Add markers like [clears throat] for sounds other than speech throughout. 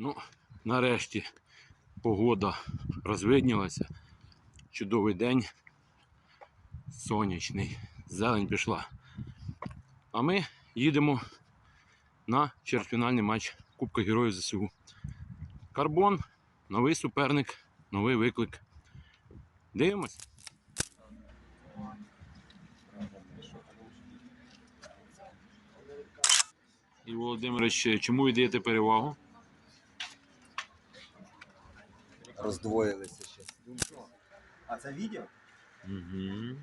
Ну, нарешті погода розвиднілася. Чудовий день. Сонячний. Зелень пішла. А ми їдемо на чвертьфінальний матч Кубка Героїв ЗСУ. Карбон, новий суперник, новий виклик. Дивимось. І Володимирович, чому ви даєте перевагу? Роздвоїлися ще. А це відео? Угу.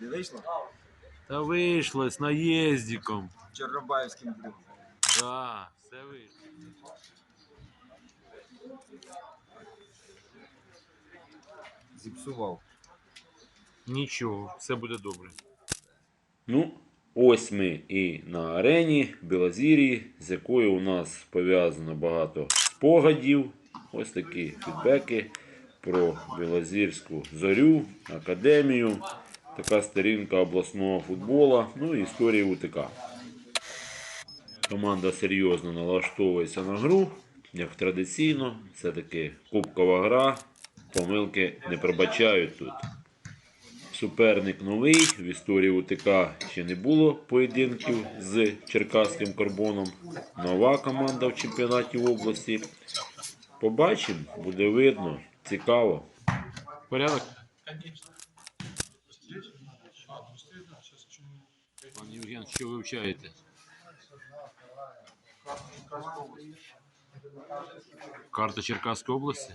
Не вийшло? Та вийшло з наїздиком. Чорнобаївським другом. Да, все вийшло. Зіпсував. Нічого, все буде добре. Ну, ось ми і на арені Білозір'ї, з якою у нас пов'язано багато спогадів. Ось такі фідбеки про Білозірську зорю, академію, така сторінка обласного футбола, ну і історії УТК. Команда серйозно налаштовується на гру, як традиційно. Це таки кубкова гра. Помилки не пробачають тут. Суперник новий. В історії УТК ще не було поєдинків з Черкаським карбоном. Нова команда в чемпіонаті області. Побачимо, буде видно. Цікаво. Порядок? Пан Євген, що ви вивчаєте? Карта Черкаської області?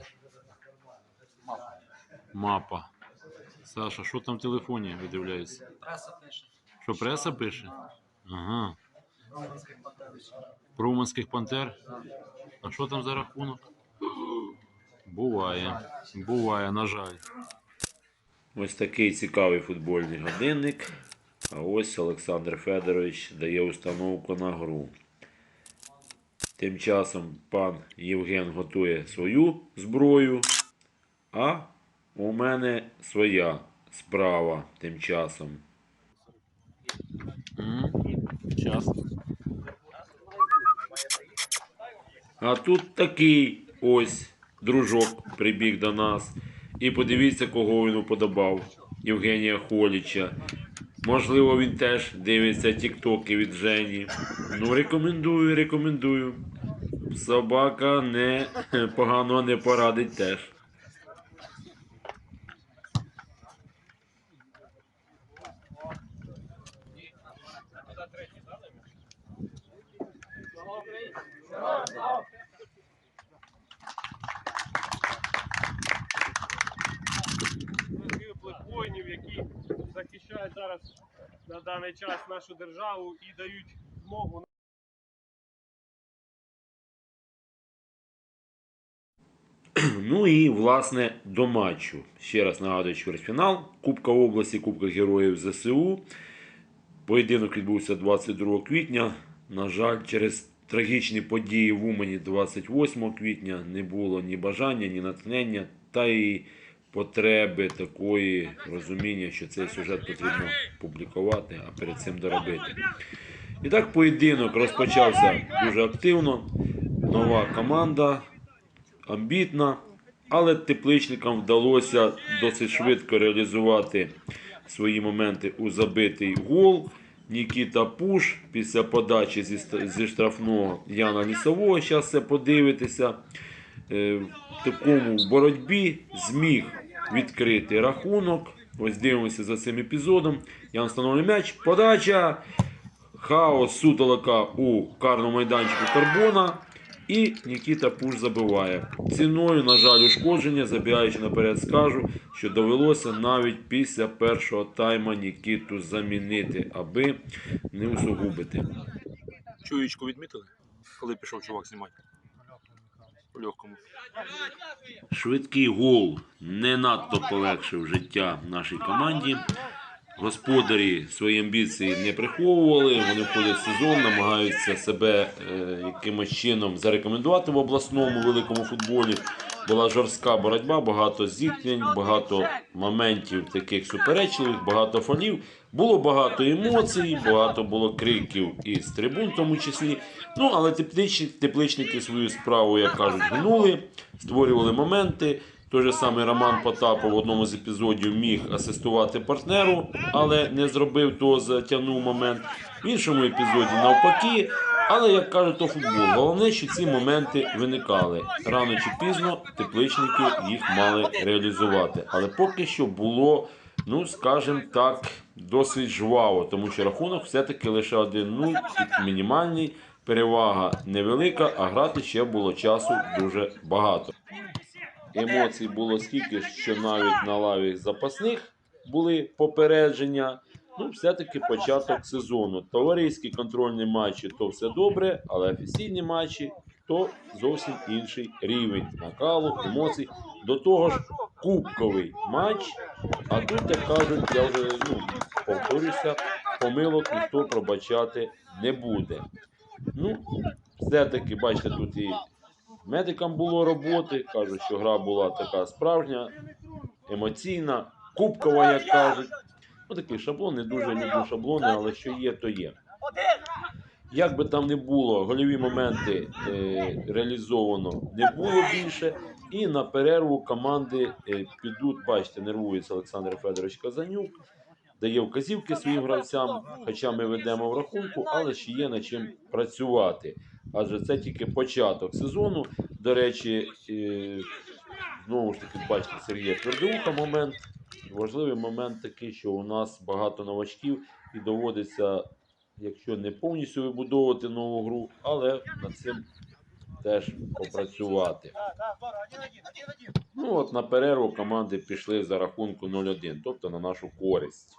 Мапа. Саша, що там в телефоні видивляється? Преса пише. Що преса пише? Ага. Про Уманських пантер? А що там за рахунок? Буває. Буває, на жаль. Ось такий цікавий футбольний годинник. А ось Олександр Федорович дає установку на гру. Тим часом пан Євген готує свою зброю, а у мене своя справа тим часом. Час. А тут такий ось дружок прибіг до нас. І подивіться, кого він уподобав. Євгенія Холіча. Можливо, він теж дивиться тіктоки від Жені. Ну, рекомендую, рекомендую. Собака не [laughs] погано не порадить теж. Захищають зараз на даний час нашу державу і дають змогу [clears throat] Ну і власне до матчу. Ще раз нагадую, чвертьфінал Кубка області, Кубка Героїв ЗСУ. Поєдинок відбувся 22 квітня. На жаль, через трагічні події в Умані 28 квітня не було ні бажання, ні натхнення, та й потреби такої розуміння, що цей сюжет потрібно публікувати, а перед цим доробити. І так поєдинок розпочався дуже активно. Нова команда, амбітна, але тепличникам вдалося досить швидко реалізувати свої моменти у забитий гол. Нікіта Пуш після подачі зі, штрафного Яна Лісового. Зараз це подивитися. Е, В такому боротьбі зміг відкрити рахунок. Ось дивимося за цим епізодом. Ян встановлює м'яч. Подача. Хаос сутолока у карному майданчику Карбона. І Нікіта Пуш забиває. Ціною, на жаль, ушкодження, забігаючи наперед, скажу, що довелося навіть після першого тайма Нікіту замінити, аби не усугубити. Чуєчку відмітили, коли пішов чувак знімати? По легкому. Швидкий гол не надто полегшив життя нашій команді. Господарі свої амбіції не приховували. Вони входять в сезон, намагаються себе е, якимось чином зарекомендувати в обласному великому футболі. Була жорстка боротьба, багато зіткнень, багато моментів таких суперечливих, багато фолів. Було багато емоцій, багато було криків і з трибун, в тому числі. Ну, але тепличники свою справу, як кажуть, гнули, створювали моменти. Той же самий Роман Потапов в одному з епізодів міг асистувати партнеру, але не зробив того, затягнув момент. В іншому епізоді навпаки. Але як кажуть, то футбол. Головне, що ці моменти виникали. Рано чи пізно тепличники їх мали реалізувати. Але поки що було, ну скажімо так, досить жваво, тому що рахунок все-таки лише 1-0, мінімальний, перевага невелика, а грати ще було часу дуже багато. Емоцій було стільки, що навіть на лаві запасних були попередження. Ну, все-таки початок сезону. Товариські контрольні матчі то все добре, але офіційні матчі то зовсім інший рівень накалу, емоцій. До того ж, кубковий матч. А тут, як кажуть, я вже ну, повторюся, помилок ніхто пробачати не буде. Ну, все-таки, бачите, тут і медикам було роботи. Кажуть, що гра була така справжня, емоційна, кубкова, як кажуть. Ну, такий шаблон, не дуже люблю шаблони, але що є, то є. Як би там не було, гольові моменти е, реалізовано не було більше. І на перерву команди е, підуть, бачите, нервується Олександр Федорович Казанюк, дає вказівки своїм гравцям, хоча ми ведемо в рахунку, але ще є над чим працювати. Адже це тільки початок сезону. До речі, е, знову ж таки, бачите, Сергія Твердоуха момент. Важливий момент такий, що у нас багато новачків і доводиться, якщо не повністю вибудовувати нову гру, але над цим теж попрацювати. Ну от на перерву команди пішли за рахунку 0-1, тобто на нашу користь.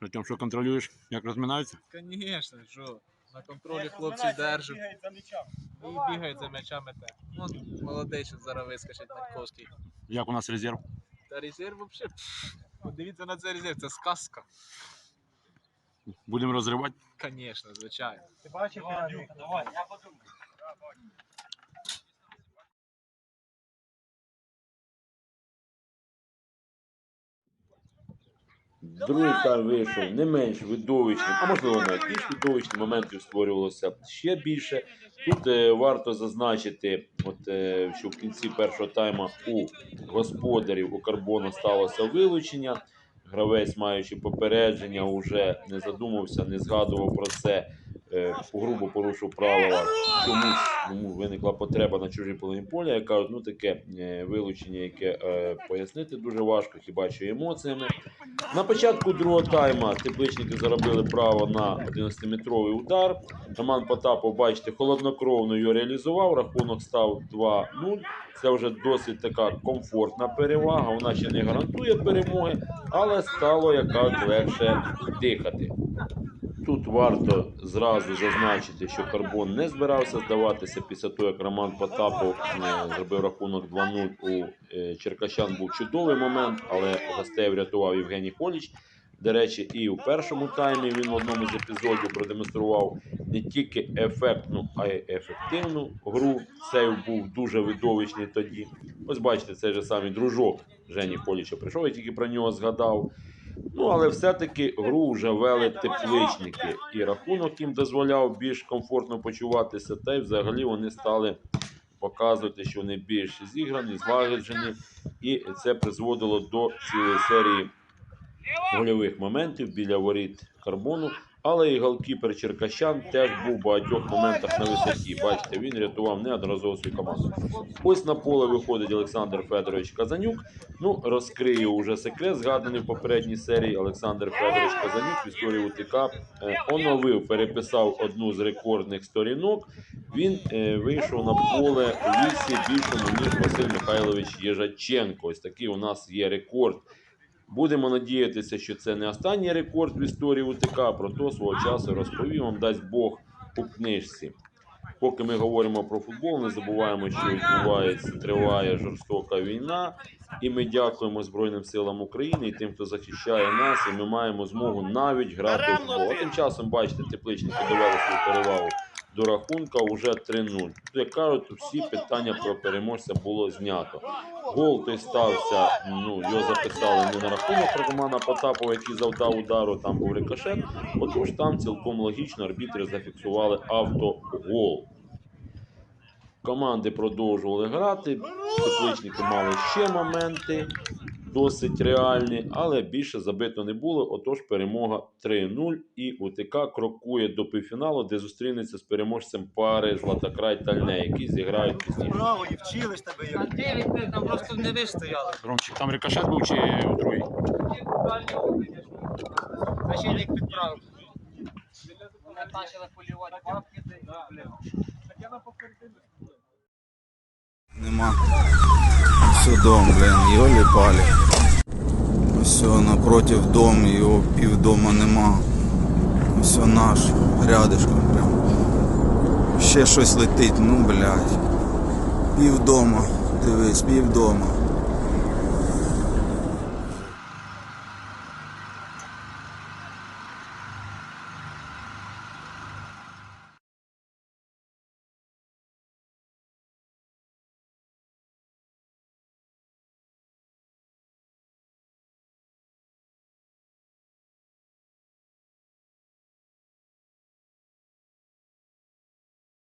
Артем, що контролюєш, як розминаються? Звісно, що. На контролі хлопці держать. І бігають за м'ячами те. Вон молодий ще зараз вискочить Марковський. Як у нас резерв? Та резерв взагалі. Подивіться на цей резерв, це сказка. Будемо розривати. Звісно, звичайно. Ти бачиш, давай. Другий тайм вийшов не менш видовищним, а можливо навіть більш видовищним моментів створювалося ще більше. Тут е, варто зазначити, от, е, що в кінці першого тайму у господарів у Карбона сталося вилучення. Гравець, маючи попередження, вже не задумався, не згадував про це. Е, грубо порушив правила. Чомусь йому виникла потреба на чужій половині поля. Я кажу, ну таке е, вилучення, яке е, пояснити дуже важко, хіба що емоціями. На початку другого тайма тепличники заробили право на 11-метровий удар. Роман Потапов, бачите, холоднокровно його реалізував. Рахунок став 2-0. Це вже досить така комфортна перевага. Вона ще не гарантує перемоги, але стало яка легше дихати. Тут варто зразу зазначити, що Карбон не збирався здаватися після того, як Роман Потапов е, зробив рахунок 2-0 у е, Черкащан. Був чудовий момент, але гостей врятував Євгеній Поліч. До речі, і у першому таймі він в одному з епізодів продемонстрував не тільки ефектну, а й ефективну гру. Сейв був дуже видовищний тоді. Ось бачите, цей же самий дружок Жені Поліча прийшов, я тільки про нього згадав. Ну, але все-таки гру вже вели тепличники, і рахунок їм дозволяв більш комфортно почуватися, та й взагалі вони стали показувати, що вони більш зіграні, злагоджені, і це призводило до цілої серії гольових моментів біля воріт карбону. Але і голкіпер Черкащан теж був в багатьох моментах на висоті. Бачите, він рятував неодноразово свою команду. Ось на поле виходить Олександр Федорович Казанюк. Ну, розкрию уже секрет, згаданий в попередній серії. Олександр Федорович Казанюк в історії УТК е, оновив, переписав одну з рекордних сторінок. Він е, вийшов на поле у вісі більшому, ніж Василь Михайлович Єжаченко. Ось такий у нас є рекорд. Будемо надіятися, що це не останній рекорд в історії УТК, про то свого часу розповім вам, дасть Бог у книжці. Поки ми говоримо про футбол, не забуваємо, що відбувається, триває жорстока війна, і ми дякуємо Збройним силам України і тим, хто захищає нас, і ми маємо змогу навіть грати у футбол. А тим часом, бачите, тепличники довели свою перевагу до рахунка вже 3-0. Тут, Як кажуть, всі питання про переможця було знято. Гол той стався, ну, його записали не на рахунок Романа Потапова, який завдав удару, там був рикошет. Отож там цілком логічно арбітри зафіксували автогол. Команди продовжували грати, тепличники мали ще моменти досить реальні, але більше забито не було. Отож, перемога 3-0. І УТК крокує до півфіналу, де зустрінеться з переможцем пари Златокрай Тальне, які зіграють пізніше. Браво, і вчили ж тебе як. 9 ми там просто не вистояли. Ромчик, там рикошет був чи у другий? Защитник підправив. Вони почали полювати бабки, Нема. Все дом, блин, йолі палі. Все напротив дом, його півдома нема. Все наш, рядышком прям. Ще щось летить, ну блядь. Півдома, дивись, півдома.